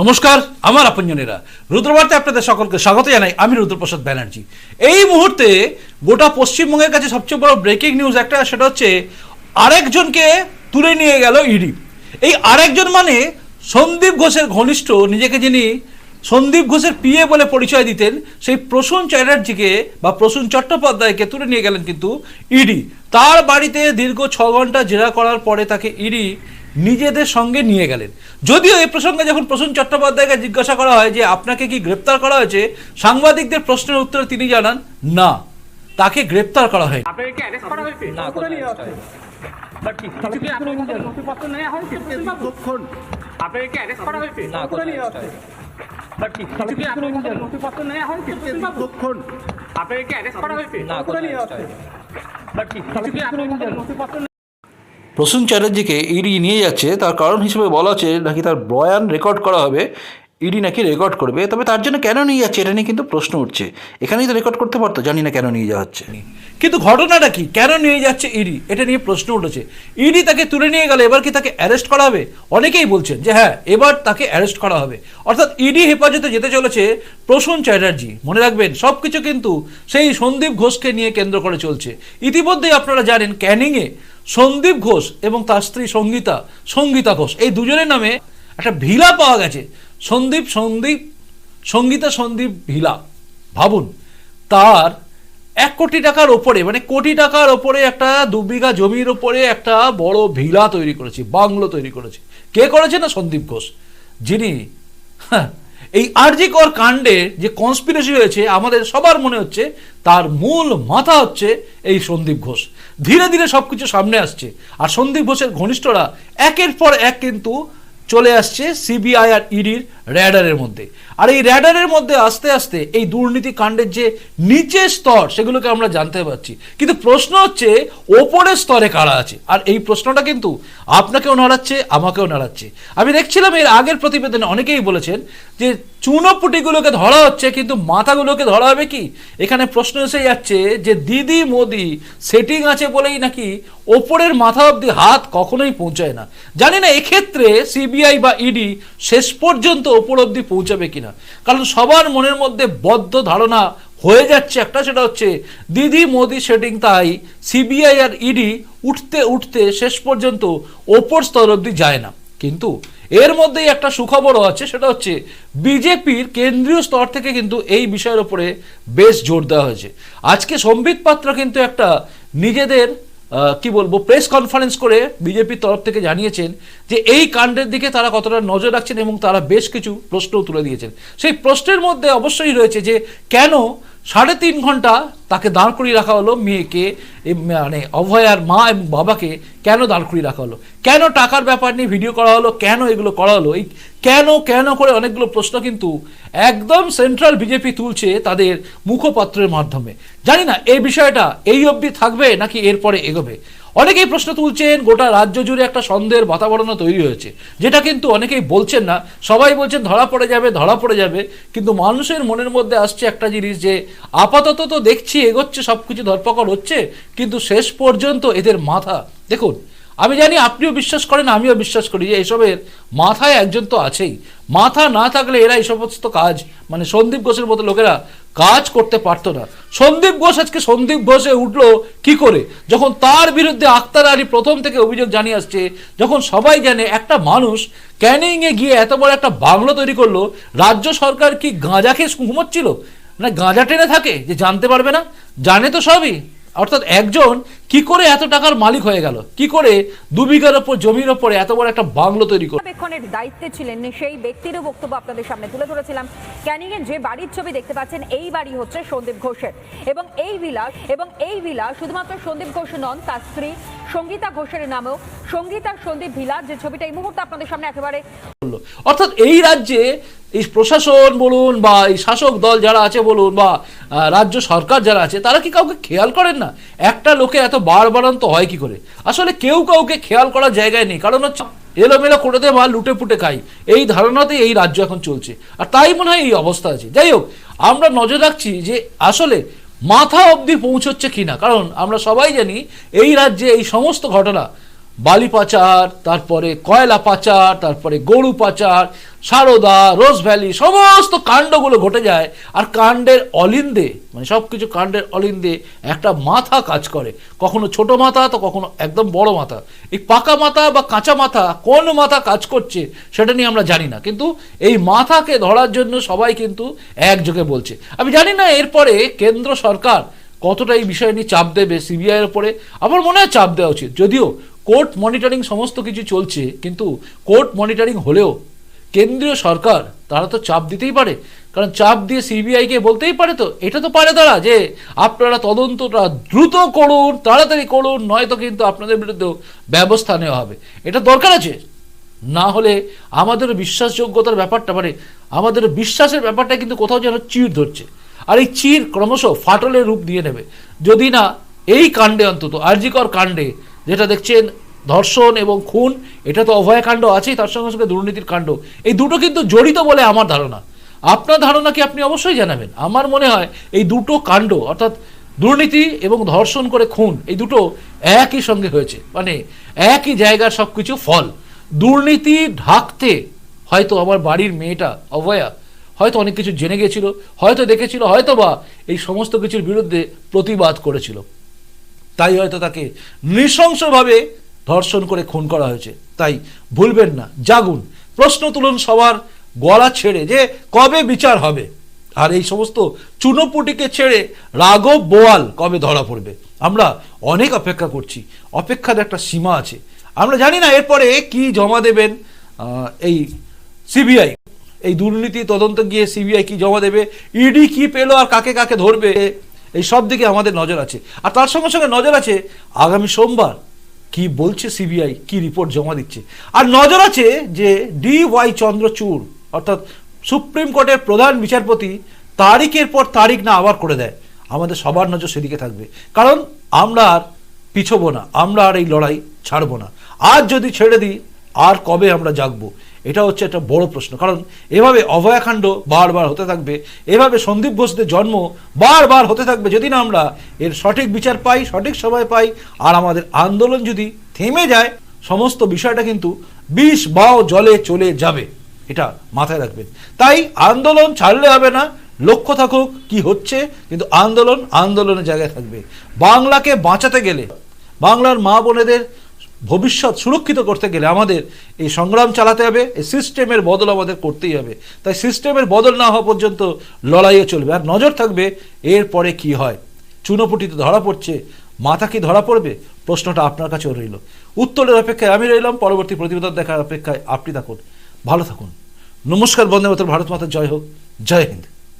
নমস্কার, আমার আপনজনেরা। রুদ্রবার্তে আপনাদের সকলকে স্বাগত জানাই। আমি রুদ্রপ্রসাদ ব্যানার্জি। এই মুহূর্তে গোটা পশ্চিমবঙ্গের কাছে সবচেয়ে বড় ব্রেকিং নিউজ একটা, সেটা হচ্ছে আরেকজনকে তুলে নিয়ে গেল ইডি এই আরেকজন মানে সন্দীপ ঘোষের ঘনিষ্ঠ, নিজেকে যিনি সন্দীপ ঘোষের পিএ বলে পরিচয় দিতেন, সেই প্রসূন চ্যাটার্জিকে বা প্রসূন চট্টোপাধ্যায়কে তুলে নিয়ে গেলেন কিন্তু ইডি তার বাড়িতে দীর্ঘ ছ ঘণ্টা জেরা করার পরে তাকে ইডি নিজেদের সঙ্গে নিয়ে গেলেন। যদিও এই প্রসঙ্গে যখন প্রসূন চট্টোপাধ্যায়কে জিজ্ঞাসা করা হয় যে আপনাকে কি গ্রেপ্তার করা হয়েছে? সাংবাদিকদের প্রশ্নের উত্তরে তিনি জানান না তাকে গ্রেপ্তার করা আপনাকে প্রসূন চ্যাটার্জিকে ইডি নিয়ে যাচ্ছে। তার কারণ হিসেবে বলা হচ্ছে নাকি তার বয়ান রেকর্ড করা হবে। ইডি নাকি রেকর্ড করবে। তবে তার জন্য কেন নিয়ে যাচ্ছে এটা নিয়ে কিন্তু প্রশ্ন উঠছে। এখানেই তো রেকর্ড করতে পারতো, জানি না কেন নিয়ে যাওয়া হচ্ছে। কিন্তু ঘটনাটা কি? কেন নিয়ে যাচ্ছে ইডি? এটা নিয়ে প্রশ্ন উঠেছে। ইডি তাকে তুলে নিয়ে গেলে, এবার কি তাকে অ্যারেস্ট করা হবে? অনেকেই বলছেন যে হ্যাঁ এবার তাকে অ্যারেস্ট করা হবে। অর্থাৎ ইডি হেফাজতে যেতে চলেছে প্রসূন চ্যাটার্জি। মনে রাখবেন সব কিছু কিন্তু সেই সন্দীপ ঘোষকে নিয়ে কেন্দ্র করে চলছে। ইতিমধ্যেই আপনারা জানেন ক্যানিংয়ে সন্দীপ ঘোষ এবং তার স্ত্রী সঙ্গীতা সঙ্গীতা ঘোষ। এই দুজনের নামে একটা ভিলা পাওয়া গেছে। সন্দীপ সন্দীপ সঙ্গীতা সন্দীপ ভিলা। ভাবুন তার এক কোটি টাকার ওপরে মানে কোটি টাকার ওপরে একটা দু বিঘা জমির ওপরে একটা বড় ভিলা তৈরি করেছে বাংলো তৈরি করেছে। কে করেছে না সন্দীপ ঘোষ? যিনি হ্যাঁ, এই আরজিকর কাণ্ডে যে কনস্পিরেসি হয়েছে আমাদের সবার মনে হচ্ছে তার মূল মাথা হচ্ছে এই সন্দীপ ঘোষ। ধীরে ধীরে সব কিছু সামনে আসছে। আর সন্দীপ ঘোষের ঘনিষ্ঠরা একের পর এক কিন্তু চলে আসছে সিবিআই আর ইডির র্যাডারের মধ্যে। আর এই র্যাডারের মধ্যে আস্তে আস্তে এই দুর্নীতি কাণ্ডের যে নিচের স্তর, সেগুলোকে আমরা জানতে পারছি। কিন্তু প্রশ্ন হচ্ছে, ওপরের স্তরে কারা আছে? আর এই প্রশ্নটা কিন্তু আপনাকেও নাড়াচ্ছে, আমাকেও নাড়াচ্ছে। আমি দেখছিলাম এর আগের প্রতিবেদনে অনেকেই বলেছেন যে চুনোপুটিগুলোকে ধরা হচ্ছে, কিন্তু মাথাগুলোকে ধরা হবে কি? এখানে প্রশ্ন এসে যাচ্ছে যে, দিদি মোদি, সেটিং আছে বলেই নাকি ওপরের মাথা অবধি হাত কখনোই পৌঁছায় না? জানি না, এক্ষেত্রে সিবিআই বা ইডি শেষ পর্যন্ত ওপর অবধি পৌঁছাবে কিনা। কারণ সবার মনের মধ্যে বদ্ধ ধারণা হয়ে যাচ্ছে একটা, সেটা হচ্ছে দিদি মোদি সেটিং তাই সিবিআই আর ইডি উঠতে উঠতে শেষ পর্যন্ত ওপর স্তর অবধি যায় না। কিন্তু এর মধ্যেই একটা সুখবরও আছে, সেটা হচ্ছে বিজেপির কেন্দ্রীয় স্তর থেকে কিন্তু এই বিষয়ের উপরে বেশ জোর দেওয়া হয়েছে। আজকে সম্বিত পাত্র কিন্তু একটা নিজেদের কি বলব প্রেস কনফারেন্স করে বিজেপির তরফ থেকে জানিয়েছেন যে এই কাণ্ডের দিকে তারা কতটা নজর রাখছেন এবং তারা বেশ কিছু প্রশ্নও তুলে দিয়েছেন। সেই প্রশ্নের মধ্যে অবশ্যই রয়েছে যে কেন সাড়ে তিন ঘণ্টা তাকে দাঁড় করিয়ে রাখা হলো, মেয়েকে মানে অভয়ার মা এবং বাবাকে কেন দাঁড় করিয়ে রাখা হলো? কেন টাকার ব্যাপার নিয়ে ভিডিও করা হলো? কেন এগুলো করা হলো? এই কেন কেন করে অনেকগুলো প্রশ্ন কিন্তু একদম সেন্ট্রাল বিজেপি তুলছে তাদের মুখপাত্রের মাধ্যমে। জানি না, এই বিষয়টা এই অবধি থাকবে নাকি এরপরে এগোবে? অনেকেই প্রশ্ন তুলছেন, গোটা রাজ্য জুড়ে একটা সন্দেহের বাতাবরণ তৈরি হয়েছে। যেটা কিন্তু অনেকেই বলছেন না। সবাই বলছেন ধরা পড়ে যাবে, ধরা পড়ে যাবে। কিন্তু মানুষের মনের মধ্যে আসছে একটা জিনিস যে, আপাতত তো দেখছি এগোচ্ছে সব কিছু ধরপকড় হচ্ছে, কিন্তু শেষ পর্যন্ত এদের মাথা, দেখুন, আমি জানি আপনিও বিশ্বাস করেন, আমিও বিশ্বাস করি যে এসবের মাথায় একজন তো আছেই। মাথা না থাকলে এরা এই সমস্ত কাজ মানে সন্দীপ ঘোষের মতো লোকেরা কাজ করতে পারতো না। সন্দীপ ঘোষ আজকে সন্দীপ ঘোষে উঠল কি করে? যখন তার বিরুদ্ধে আক্তার আলী প্রথম থেকে অভিযোগ জানিয়ে আসছে, যখন সবাই জানে একটা মানুষ ক্যানিংয়ে গিয়ে এত বড় একটা বাংলো তৈরি করল, রাজ্য সরকার কি গাঁজা খেয়ে ঘুমোচ্ছিল? না গাঁজা টেনে থাকে, যে জানতে পারবে না? জানে তো সবই। অর্থাৎ একজন কি করে এত টাকার মালিক হয়ে গেল? কি করে দু বিঘার ওপর জমির ওপরে এত বড় একটা বাংলো তৈরি করল পর্যবেক্ষণের দায়িত্বে ছিলেন সেই ব্যক্তিরও বক্তব্য আপনাদের সামনে তুলে ধরেছিলাম। ক্যানিং এর যে বাড়ির ছবি দেখতে পাচ্ছেন এই বাড়ি হচ্ছে সন্দীপ ঘোষের। এবং এই ভিলা এবং এই ভিলা শুধুমাত্র সন্দীপ ঘোষ নন তার স্ত্রী সঙ্গীতা ঘোষের নামেও সঙ্গীতা সন্দীপ ভিলা যে ছবিটা এই মুহূর্তে আপনাদের সামনে একেবারে অর্থাৎ এই রাজ্যে এই প্রশাসন বলুন বা এই শাসক দল যারা আছে বলুন বা রাজ্য সরকার যারা আছে, তারা কি কাউকে খেয়াল করেন না? একটা লোকে এত বাড়বাড়ান্ত হয় কি করে? আসলে কেউ কাউকে খেয়াল করার জায়গায় নেই, কারণ হচ্ছে এলোমেলো করে দেওয়া লুটে পুটে খাই। এই ধারণাতেই এই রাজ্য এখন চলছে। আর তাই মনে হয় এই অবস্থা আছে। যাই হোক, আমরা নজর রাখছি যে আসলে মাথা অবধি পৌঁছচ্ছে কিনা। কারণ আমরা সবাই জানি এই রাজ্যে এই সমস্ত ঘটনা বালি পাচার, তারপরে কয়লা পাচার, তারপরে গরু পাচার, সারদা, রোজ ভ্যালি, সমস্ত কাণ্ডগুলো ঘটে যায়। আর কাণ্ডের অলিন্দে মানে সব কিছু কাণ্ডের অলিন্দে একটা মাথা কাজ করে। কখনো ছোট মাথা, তো কখনো একদম বড় মাথা। এই পাকা মাথা বা কাঁচা মাথা কোন মাথা কাজ করছে সেটা নিয়ে আমরা জানি না। কিন্তু এই মাথাকে ধরার জন্য সবাই কিন্তু একযোগে বলছে। আমি জানি না এরপরে কেন্দ্র সরকার কতটা এই বিষয় নিয়ে চাপ দেবে, সিবিআইয়ের উপরে। আমার মনে হয় চাপ দেওয়া উচিত। যদিও কোর্ট মনিটরিং সমস্ত কিছু চলছে, কিন্তু কোর্ট মনিটরিং হলেও কেন্দ্রীয় সরকার, তারা তো চাপ দিতেই পারে। কারণ চাপ দিয়ে সিবিআইকে বলতেই পারে তো। এটা তো পারে তারা যে আপনারা তদন্তটা দ্রুত করুন, তাড়াতাড়ি করুন, নয়তো কিন্তু আপনাদের বিরুদ্ধেও ব্যবস্থা নেওয়া হবে। এটা দরকার আছে। না হলে আমাদের বিশ্বাসযোগ্যতার ব্যাপারটা মানে আমাদের বিশ্বাসের ব্যাপারটা কিন্তু কোথাও যেন চির ধরছে। আর এই চির ক্রমশ ফাটলের রূপ দিয়ে নেবে। যদি না, এই কাণ্ডে অন্তত, আর্জিকর কাণ্ডে যেটা দেখছেন ধর্ষণ এবং খুন, এটা তো অভয়কাণ্ড আছেই, তার সঙ্গে সঙ্গে দুর্নীতির কাণ্ড। এই দুটো কিন্তু জড়িত বলে আমার ধারণা। আপনার ধারণা কি আপনি অবশ্যই জানাবেন? আমার মনে হয় এই দুটো কাণ্ড, অর্থাৎ দুর্নীতি এবং ধর্ষণ করে খুন, এই দুটো একই সঙ্গে হয়েছে। মানে একই জায়গার সব কিছু ফল। দুর্নীতি ঢাকতে হয়তো আমার বাড়ির মেয়েটা, অভয়া, হয়তো অনেক কিছু জেনে গেছিল, হয়তো দেখেছিল হয়তো বা এই সমস্ত কিছুর বিরুদ্ধে প্রতিবাদ করেছিল। তাই হয়তো তাকে নৃশংসভাবে ধর্ষণ করে খুন করা হয়েছে। তাই ভুলবেন না, জাগুন। প্রশ্ন তুলুন সবার গলা ছেড়ে যে কবে বিচার হবে। আর এই সমস্ত চুনোপুটিকে ছেড়ে রাঘব বোয়াল কবে ধরা পড়বে? আমরা অনেক অপেক্ষা করছি। অপেক্ষার একটা সীমা আছে। আমরা জানি না এরপরে কি জমা দেবেন এই সিবিআই। এই দুর্নীতি তদন্ত গিয়ে সিবিআই কি জমা দেবে? ইডি কি পেল আর কাকে কাকে ধরবে? এই সব দিকে আমাদের নজর আছে। আর তার সঙ্গে সঙ্গে নজর আছে, আগামী সোমবার কি বলছে সিবিআই, কি রিপোর্ট জমা দিচ্ছে। আর নজর আছে যে ডি ওয়াই চন্দ্রচূড়, অর্থাৎ সুপ্রিম কোর্টের প্রধান বিচারপতি তারিখের পর তারিখ না আবার করে দেয়। আমাদের সবার নজর সেদিকে থাকবে। কারণ আমরা আর পিছবো না, আমরা আর এই লড়াই ছাড়বো না। আজ যদি ছেড়ে দিই, আর কবে আমরা জাগবো? এটা হচ্ছে একটা বড় প্রশ্ন। কারণ এভাবে অভয়াকাণ্ড বারবার হতে থাকবে, এভাবে সন্দীপ ঘোষদের জন্ম বারবার হতে থাকবে, যদি না আমরা এর সঠিক বিচার পাই, সঠিক সময় পাই, আর আমাদের আন্দোলন যদি থেমে যায়, সমস্ত বিষয়টা কিন্তু বিষ বাও জলে চলে যাবে। এটা মাথায় রাখবেন। তাই আন্দোলন ছাড়লে হবে না, লক্ষ্য থাকুক কি হচ্ছে, কিন্তু আন্দোলন আন্দোলনের জায়গায় থাকবে। বাংলাকে বাঁচাতে গেলে, বাংলার মা বোনেদের ভবিষ্যৎ সুরক্ষিত করতে গেলে আমাদের এই সংগ্রাম চালাতে হবে, এই সিস্টেমের বদল আমাদের করতেই হবে। তাই সিস্টেমের বদল না হওয়া পর্যন্ত লড়াইয়ে চলবে। আর নজর থাকবে এরপরে কি হয়। চুনোপুটিতে ধরা পড়ছে। মাথা কি ধরা পড়বে? প্রশ্নটা আপনার কাছেও রইল। উত্তরের অপেক্ষায় আমি রইলাম। পরবর্তী প্রতিবেদন দেখার অপেক্ষায় আপনি থাকুন। ভালো থাকুন। নমস্কার, বন্দে ভারত মাতা, জয় হোক। জয় হিন্দ।